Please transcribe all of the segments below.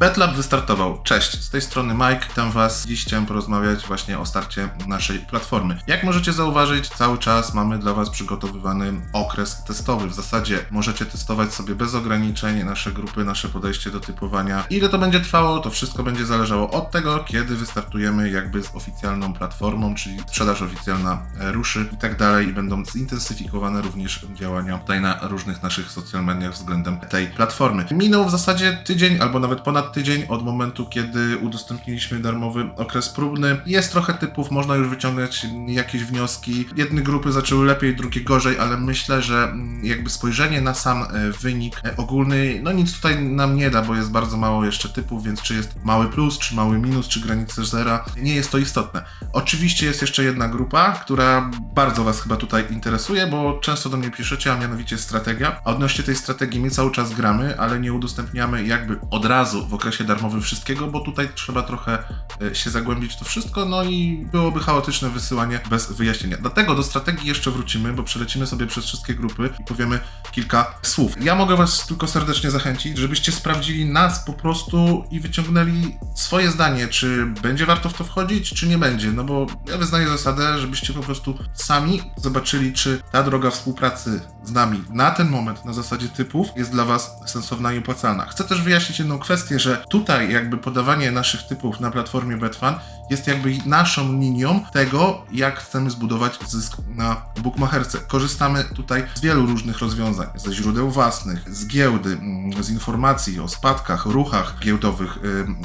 BetLab wystartował. Cześć, z tej strony Mike, witam Was. Dziś chciałem porozmawiać właśnie o starcie naszej platformy. Jak możecie zauważyć, cały czas mamy dla Was przygotowywany okres testowy. W zasadzie możecie testować sobie bez ograniczeń nasze grupy, nasze podejście do typowania. Ile to będzie trwało, to wszystko będzie zależało od tego, kiedy wystartujemy jakby z oficjalną platformą, czyli sprzedaż oficjalna e, ruszy i tak dalej i będą zintensyfikowane również działania tutaj na różnych naszych social mediach względem tej platformy. Minął w zasadzie tydzień albo nawet ponad tydzień od momentu, kiedy udostępniliśmy darmowy okres próbny. Jest trochę typów, można już wyciągnąć jakieś wnioski. Jedne grupy zaczęły lepiej, drugie gorzej, ale myślę, że mm, jakby spojrzenie na sam e, wynik e, ogólny, no nic tutaj nam nie da, bo jest bardzo mało jeszcze typów, więc czy jest mały plus, czy mały minus, czy granice zera, nie jest to istotne. Oczywiście jest jeszcze jedna grupa, która bardzo Was chyba tutaj interesuje, bo często do mnie piszecie, a mianowicie strategia. A odnośnie tej strategii my cały czas gramy, ale nie udostępniamy jakby od razu w okresie darmowym wszystkiego, bo tutaj trzeba trochę e, się zagłębić to wszystko, no i byłoby chaotyczne wysyłanie bez wyjaśnienia. Dlatego do strategii jeszcze wrócimy, bo przelecimy sobie przez wszystkie grupy i powiemy kilka słów. Ja mogę Was tylko serdecznie zachęcić, żebyście sprawdzili nas po prostu i wyciągnęli swoje zdanie, czy będzie warto w to wchodzić, czy nie będzie. No bo ja wyznaję zasadę, żebyście po prostu sami zobaczyli, czy ta droga współpracy z nami na ten moment na zasadzie typów jest dla Was sensowna i opłacalna. Chcę też wyjaśnić jedną kwestię, że tutaj jakby podawanie naszych typów na platformie Betfan jest jakby naszą linią tego, jak chcemy zbudować zysk na bookmacherce. Korzystamy tutaj z wielu różnych rozwiązań, ze źródeł własnych, z giełdy, mm, z informacji o spadkach, ruchach giełdowych,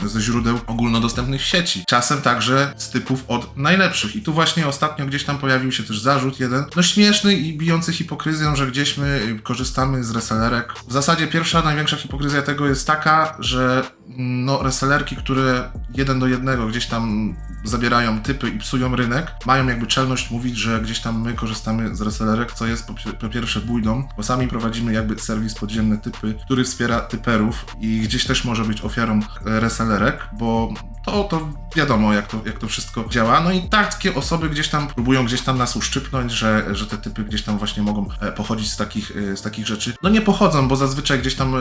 ze źródeł ogólnodostępnych sieci. Czasem także z typów od najlepszych. I tu właśnie ostatnio gdzieś tam pojawił się też zarzut jeden, no śmieszny i bijący hipokryzją, że gdzieś my y, korzystamy z resellerek. W zasadzie pierwsza, największa hipokryzja tego jest taka, że no resellerki, które jeden do jednego gdzieś tam zabierają typy i psują rynek, mają jakby czelność mówić, że gdzieś tam my korzystamy z resellerek, co jest po, pi- po pierwsze bójdą, bo sami prowadzimy jakby serwis podziemny typy, który wspiera typerów i gdzieś też może być ofiarą e, resellerek, bo to, to wiadomo, jak to, jak to wszystko działa. No i takie osoby gdzieś tam próbują gdzieś tam nas uszczypnąć, że, że te typy gdzieś tam właśnie mogą e, pochodzić z takich, e, z takich rzeczy. No nie pochodzą, bo zazwyczaj gdzieś tam e,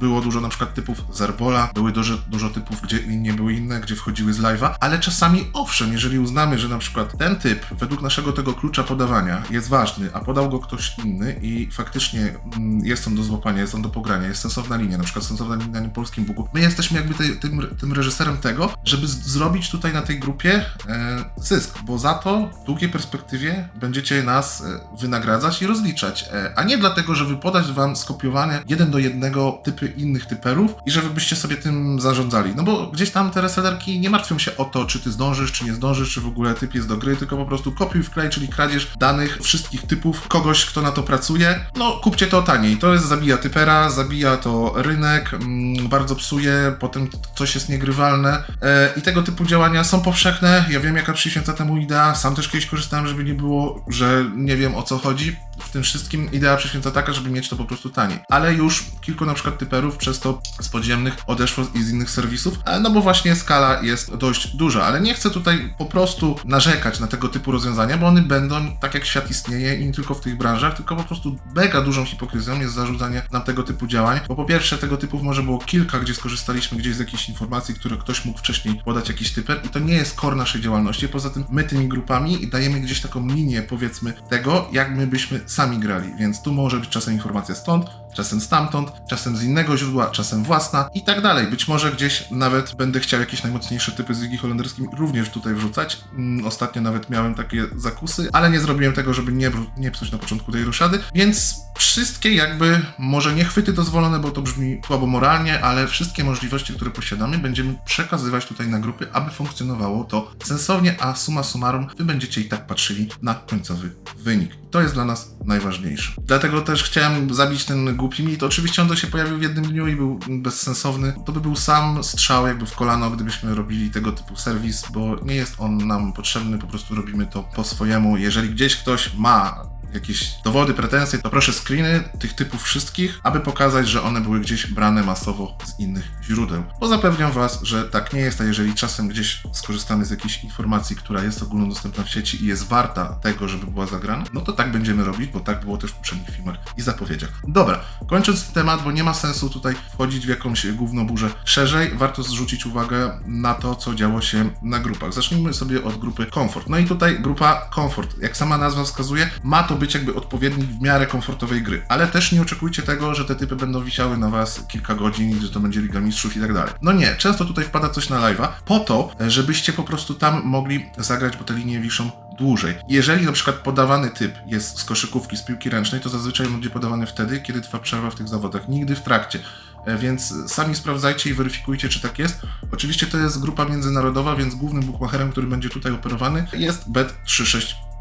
było dużo na przykład typów z Erbola, były dużo, dużo typów, gdzie nie były inne, gdzie wchodziły z live'a, ale czasami owszem, jeżeli uznamy, że na przykład ten typ według naszego tego klucza podawania jest ważny, a podał go ktoś inny i faktycznie mm, jest on do złapania, jest on do pogrania, jest sensowna linia, na przykład sensowna linia na polskim Bugu, my jesteśmy jakby tym, tym reżyserem tego, żeby zrobić tutaj na tej grupie e, zysk, bo za to w długiej perspektywie będziecie nas e, wynagradzać i rozliczać, e, a nie dlatego, żeby podać wam skopiowane jeden do jednego typy innych typerów i żeby byście sobie tym zarządzali. No bo gdzieś tam te resellerki nie martwią się o to, czy ty zdążysz, czy nie zdążysz, czy w ogóle typ jest do gry, tylko po prostu kopiuj wklej, czyli kradzież danych wszystkich typów kogoś, kto na to pracuje. No kupcie to taniej. To jest zabija typera, zabija to rynek, mm, bardzo psuje, potem coś jest niegrywalne e, i tego typu działania są powszechne. Ja wiem, jaka przyświęca temu idea. Sam też kiedyś korzystałem, żeby nie było, że nie wiem o co chodzi. W tym wszystkim idea przyświęca taka, żeby mieć to po prostu taniej. Ale już kilku na przykład typerów przez to z podziemnych odeszło i z innych serwisów, e, no bo właśnie skala jest dość duża. Ale nie chcę tutaj po prostu narzekać na tego typu rozwiązania, bo one będą tak jak świat istnieje i nie tylko w tych branżach, tylko po prostu mega dużą hipokryzją jest zarzucanie nam tego typu działań, bo po pierwsze tego typów może było kilka, gdzie skorzystaliśmy gdzieś z jakichś informacji, które ktoś mógł wcześniej podać jakiś typer i to nie jest core naszej działalności. Poza tym my tymi grupami dajemy gdzieś taką linię powiedzmy tego, jak my byśmy sami grali, więc tu może być czasem informacja stąd, czasem stamtąd, czasem z innego źródła, czasem własna i tak dalej. Być może gdzieś nawet będę chciał jakieś najmocniejsze typy z Ligi Holenderskiej również tutaj wrzucać. Mm, Ostatnio nawet miałem takie zakusy, ale nie zrobiłem tego, żeby nie, nie psuć na początku tej ruszady, więc wszystkie jakby, może nie chwyty dozwolone, bo to brzmi słabo moralnie, ale wszystkie możliwości, które posiadamy, będziemy przekazywać tutaj na grupy, aby funkcjonowało to sensownie, a summa summarum wy będziecie i tak patrzyli na końcowy wynik. To jest dla nas najważniejsze. Dlatego też chciałem zabić ten głupi mit. Oczywiście on to się pojawił w jednym dniu i był bezsensowny. To by był sam strzał jakby w kolano, gdybyśmy robili tego typu serwis, bo nie jest on nam potrzebny, po prostu robimy to po swojemu. Jeżeli gdzieś ktoś ma jakieś dowody, pretensje, to proszę screeny tych typów wszystkich, aby pokazać, że one były gdzieś brane masowo z innych źródeł. Bo zapewniam Was, że tak nie jest, a jeżeli czasem gdzieś skorzystamy z jakiejś informacji, która jest ogólnodostępna w sieci i jest warta tego, żeby była zagrana, no to tak będziemy robić, bo tak było też w poprzednich filmach i zapowiedziach. Dobra, kończąc temat, bo nie ma sensu tutaj wchodzić w jakąś główną burzę szerzej, warto zwrócić uwagę na to, co działo się na grupach. Zacznijmy sobie od grupy Comfort. No i tutaj grupa Comfort, jak sama nazwa wskazuje, ma to być jakby odpowiednik w miarę komfortowej gry, ale też nie oczekujcie tego, że te typy będą wisiały na was kilka godzin że to będzie Liga Mistrzów i tak dalej. No nie, często tutaj wpada coś na live'a po to, żebyście po prostu tam mogli zagrać, bo te linie wiszą dłużej. Jeżeli na przykład podawany typ jest z koszykówki, z piłki ręcznej, to zazwyczaj będzie podawany wtedy, kiedy trwa przerwa w tych zawodach, nigdy w trakcie. E, Więc sami sprawdzajcie i weryfikujcie, czy tak jest. Oczywiście to jest grupa międzynarodowa, więc głównym bookmacherem, który będzie tutaj operowany, jest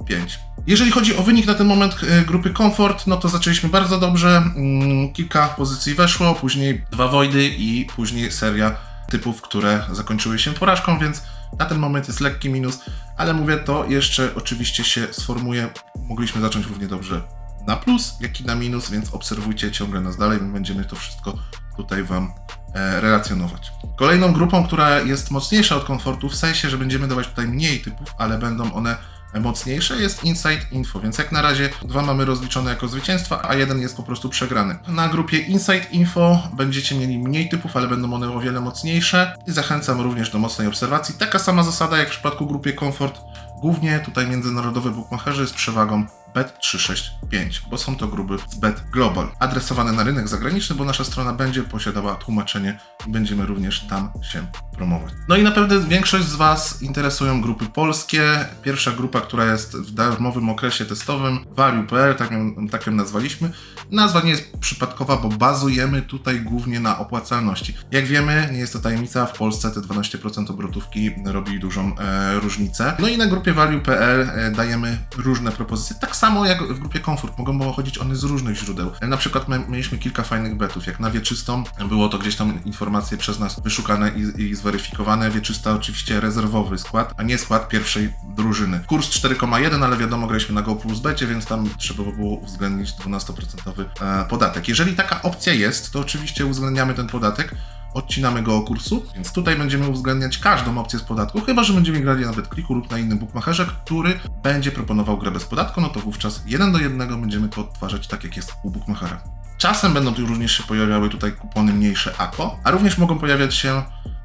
Bet365. Jeżeli chodzi o wynik na ten moment e, grupy Comfort, no to zaczęliśmy bardzo dobrze. Mm, Kilka pozycji weszło, później dwa Wojdy i później seria typów, które zakończyły się porażką, więc na ten moment jest lekki minus, ale mówię, to jeszcze oczywiście się sformuje. Mogliśmy zacząć równie dobrze na plus, jak i na minus, więc obserwujcie ciągle nas dalej, my będziemy to wszystko tutaj Wam e, relacjonować. Kolejną grupą, która jest mocniejsza od komfortu, w sensie, że będziemy dawać tutaj mniej typów, ale będą one mocniejsze, jest Inside Info, więc jak na razie dwa mamy rozliczone jako zwycięstwa, a jeden jest po prostu przegrany. Na grupie Inside Info będziecie mieli mniej typów, ale będą one o wiele mocniejsze i zachęcam również do mocnej obserwacji. Taka sama zasada jak w przypadku grupie Comfort. Głównie tutaj międzynarodowy bookmacherzy z przewagą Bet365, bo są to grupy z Bet Global, adresowane na rynek zagraniczny, bo nasza strona będzie posiadała tłumaczenie i będziemy również tam się promować. No i naprawdę większość z Was interesują grupy polskie. Pierwsza grupa, która jest w darmowym okresie testowym, Value.pl, tak ją, tak ją nazwaliśmy. Nazwa nie jest przypadkowa, bo bazujemy tutaj głównie na opłacalności. Jak wiemy, nie jest to tajemnica, w Polsce te 12% obrotówki robi dużą e, różnicę. No i na grupie Value.pl e, dajemy różne propozycje, tak samo jak w grupie Comfort, mogą pochodzić one z różnych źródeł. Na przykład my, mieliśmy kilka fajnych betów, jak na wieczystą było to gdzieś tam informacje przez nas wyszukane i, i zweryfikowane. Wieczysta oczywiście rezerwowy skład, a nie skład pierwszej drużyny. Kurs 4,1, ale wiadomo, graliśmy na Go Plus becie, więc tam trzeba by było uwzględnić 12% e, podatek. Jeżeli taka opcja jest, to oczywiście uwzględniamy ten podatek, odcinamy go o kursu, więc tutaj będziemy uwzględniać każdą opcję z podatku, chyba że będziemy grali na BetClicku lub na innym bookmacherze, który będzie proponował grę bez podatku, no to wówczas jeden do jednego będziemy to odtwarzać tak jak jest u bookmachera. Czasem będą tu również się pojawiały tutaj kupony mniejsze AKO, a również mogą pojawiać się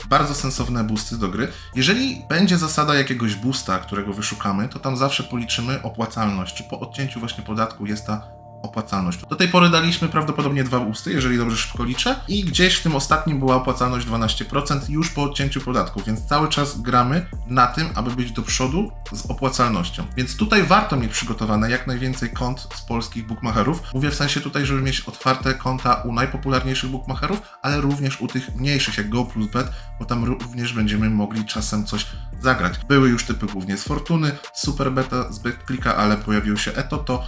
bardzo sensowne boosty do gry. Jeżeli będzie zasada jakiegoś boosta, którego wyszukamy, to tam zawsze policzymy opłacalność, czy po odcięciu właśnie podatku jest ta opłacalność. Do tej pory daliśmy prawdopodobnie dwa boosty, jeżeli dobrze szybko liczę, i gdzieś w tym ostatnim była opłacalność 12% już po odcięciu podatku, więc cały czas gramy na tym, aby być do przodu z opłacalnością. Więc tutaj warto mieć przygotowane jak najwięcej kont z polskich bookmacherów. Mówię w sensie tutaj, żeby mieć otwarte konta u najpopularniejszych bookmacherów, ale również u tych mniejszych, jak Go plus Bet, bo tam również będziemy mogli czasem coś zagrać. Były już typy głównie z Fortuny, Super Beta, z BetClicka, ale pojawił się Etoto,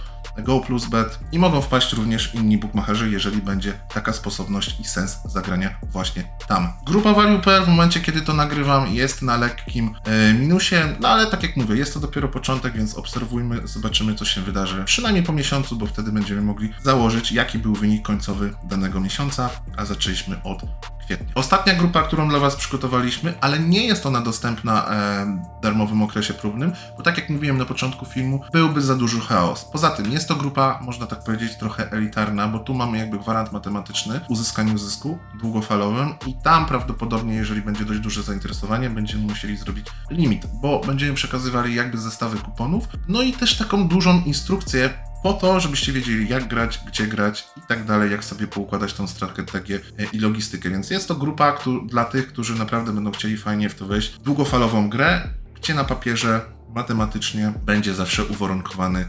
Bet i mogą wpaść również inni bookmacherzy, jeżeli będzie taka sposobność i sens zagrania właśnie tam. Grupa Value.pl w momencie, kiedy to nagrywam, jest na lekkim e, minusie, no ale tak jak mówię, jest to dopiero początek, więc obserwujmy, zobaczymy, co się wydarzy. Przynajmniej po miesiącu, bo wtedy będziemy mogli założyć, jaki był wynik końcowy danego miesiąca, a zaczęliśmy od kwietnia. Ostatnia grupa, którą dla Was przygotowaliśmy, ale nie jest ona dostępna e, w darmowym okresie próbnym, bo tak jak mówiłem na początku filmu, byłby za duży chaos. Poza tym jest to grupa, można tak powiedzieć, trochę elitarna, bo tu mamy jakby gwarant matematyczny uzyskaniu zysku długofalowym i tam prawdopodobnie, jeżeli będzie dość duże zainteresowanie, będziemy musieli zrobić limit, bo będziemy przekazywali jakby zestawy kuponów, no i też taką dużą instrukcję po to, żebyście wiedzieli jak grać, gdzie grać i tak dalej, jak sobie poukładać tą strategię e, i logistykę. Więc jest to grupa któ- dla tych, którzy naprawdę będą chcieli fajnie w to wejść. Długofalową grę, gdzie na papierze matematycznie będzie zawsze uwarunkowany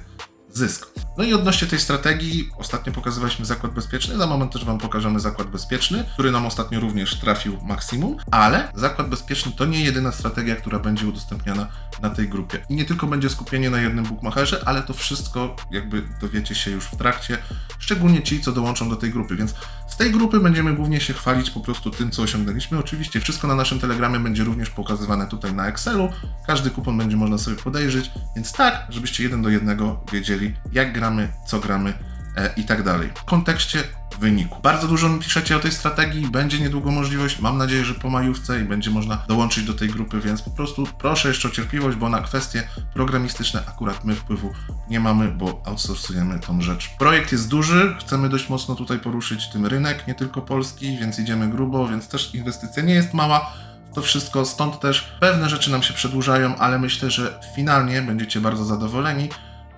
zysk. No i odnośnie tej strategii, ostatnio pokazywaliśmy zakład bezpieczny, za moment też Wam pokażemy zakład bezpieczny, który nam ostatnio również trafił maksimum, ale zakład bezpieczny to nie jedyna strategia, która będzie udostępniana na tej grupie. I nie tylko będzie skupienie na jednym bookmacherze, ale to wszystko jakby dowiecie się już w trakcie, szczególnie ci, co dołączą do tej grupy, więc z tej grupy będziemy głównie się chwalić po prostu tym, co osiągnęliśmy. Oczywiście wszystko na naszym Telegramie będzie również pokazywane tutaj na Excelu, każdy kupon będzie można sobie podejrzeć, więc tak, żebyście jeden do jednego wiedzieli, jak gramy gramy, co gramy e, i tak dalej. W kontekście wyniku. Bardzo dużo mi piszecie o tej strategii, będzie niedługo możliwość, mam nadzieję, że po majówce i będzie można dołączyć do tej grupy, więc po prostu proszę jeszcze o cierpliwość, bo na kwestie programistyczne akurat my wpływu nie mamy, bo outsourcujemy tą rzecz. Projekt jest duży, chcemy dość mocno tutaj poruszyć tym rynek, nie tylko polski, więc idziemy grubo, więc też inwestycja nie jest mała, to wszystko, stąd też pewne rzeczy nam się przedłużają, ale myślę, że finalnie będziecie bardzo zadowoleni.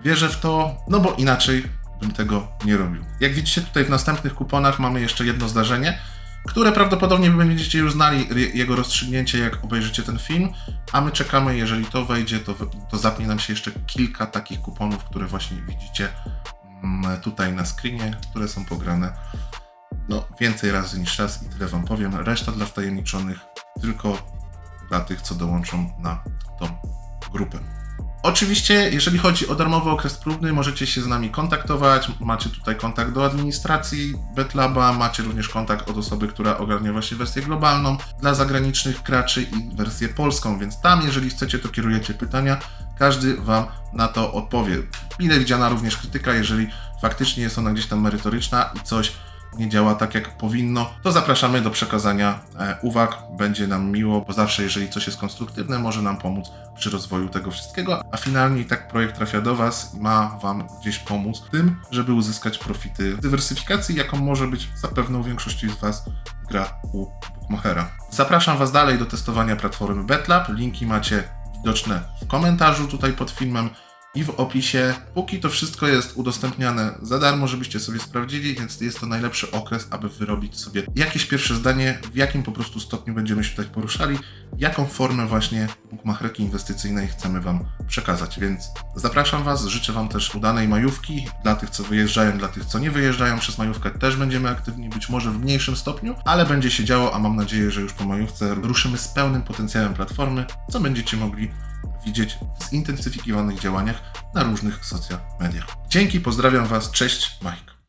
Wierzę w to, no bo inaczej bym tego nie robił. Jak widzicie tutaj w następnych kuponach mamy jeszcze jedno zdarzenie, które prawdopodobnie będziecie już znali jego rozstrzygnięcie, jak obejrzycie ten film, a my czekamy, jeżeli to wejdzie, to, to zapnie nam się jeszcze kilka takich kuponów, które właśnie widzicie mm, tutaj na screenie, które są pograne no, więcej razy niż raz i tyle wam powiem. Reszta dla wtajemniczonych tylko dla tych, co dołączą na tą grupę. Oczywiście, jeżeli chodzi o darmowy okres próbny, możecie się z nami kontaktować. Macie tutaj kontakt do administracji BetLaba, macie również kontakt od osoby, która ogarnia właśnie wersję globalną dla zagranicznych graczy i wersję polską, więc tam, jeżeli chcecie, to kierujecie pytania, każdy Wam na to odpowie. Mile widziana również krytyka, jeżeli faktycznie jest ona gdzieś tam merytoryczna i coś nie działa tak jak powinno, to zapraszamy do przekazania e, uwag. Będzie nam miło, bo zawsze, jeżeli coś jest konstruktywne, może nam pomóc przy rozwoju tego wszystkiego. A finalnie tak projekt trafia do Was i ma Wam gdzieś pomóc w tym, żeby uzyskać profity dywersyfikacji, jaką może być zapewne u większości z Was gra u Bookmachera. Zapraszam Was dalej do testowania platformy BetLab. Linki macie widoczne w komentarzu tutaj pod filmem i w opisie. Póki to wszystko jest udostępniane za darmo, żebyście sobie sprawdzili, więc jest to najlepszy okres, aby wyrobić sobie jakieś pierwsze zdanie, w jakim po prostu stopniu będziemy się tutaj poruszali, jaką formę właśnie bookmacherki inwestycyjnej chcemy Wam przekazać. Więc zapraszam Was, życzę Wam też udanej majówki. Dla tych, co wyjeżdżają, dla tych, co nie wyjeżdżają przez majówkę też będziemy aktywni, być może w mniejszym stopniu, ale będzie się działo, a mam nadzieję, że już po majówce ruszymy z pełnym potencjałem platformy, co będziecie mogli widzieć w zintensyfikowanych działaniach na różnych social mediach. Dzięki, pozdrawiam Was, cześć, Mike.